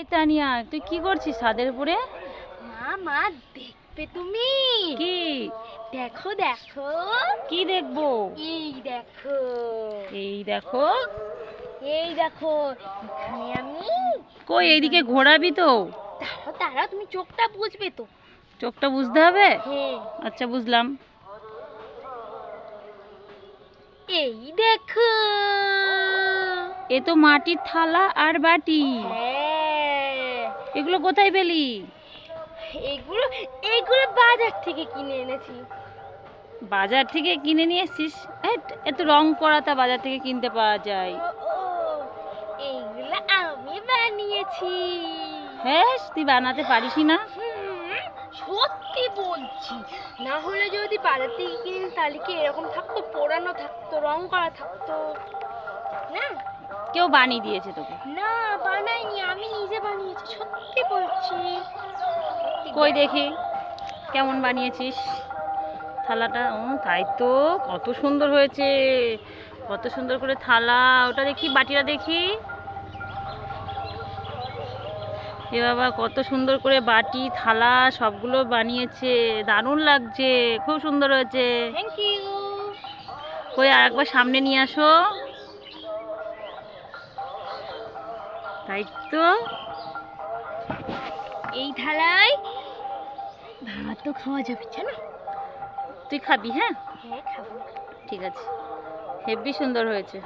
এই তানিয়া তুই কি করছিস ছাদের উপরে? মা মা দেখবে তুমি। কি? দেখো দেখো। কি দেখব? এই দেখো। এই দেখো। এই দেখো এখানে আমি কই এইদিকে ঘোরাবি তো? দাঁড়াও দাঁড়াও তুমি চোখটা বুঝবে তো। চোখটা বুঝতে হবে? হ্যাঁ। আচ্ছা বুঝলাম। এই দেখো। এ তো মাটির থালা আর বাটি। হ্যাঁ। এগুলো কোথায় পেলি? এগুলো এইগুলো বাজার থেকে কিনে এনেছি। বাজার থেকে কিনে নিয়ে এসছিস? হ্যাট, এত রং করা তা বাজার থেকে কিনতে পাওয়া যায়। এইগুলো আমি বানিয়েছি। হ্যাঁ তুই বানাতে পারিস না। সত্যি বলছি। না হলে যদি বাজার থেকে কিনে তাহলে কি এরকম থাকতো? পোড়ানো থাকতো রং করা থাকতো? না? কেউ বানিয়ে দিয়েছে তোকে? না বানাইনি আমি নিজে বানিয়েছি সত্যি বলছি। কই দেখি। কেমন বানিয়েছিস? থালাটা ও তাই তো কত সুন্দর হয়েছে। কত সুন্দর করে থালা ওটা দেখি বাটিটা দেখি। এ বাবা কত সুন্দর করে বাটি থালা সবগুলো বানিয়েছে দারুণ লাগছে খুব সুন্দর হয়েছে। কই আর একবার সামনে নিয়ে আসো। তাই তো? এই থালায় ভাত তো খাওয়া যাবে না তুই খাবি হ্যাঁ? হ্যাঁ খাব। ঠিক আছে। হেভি সুন্দর হয়েছে।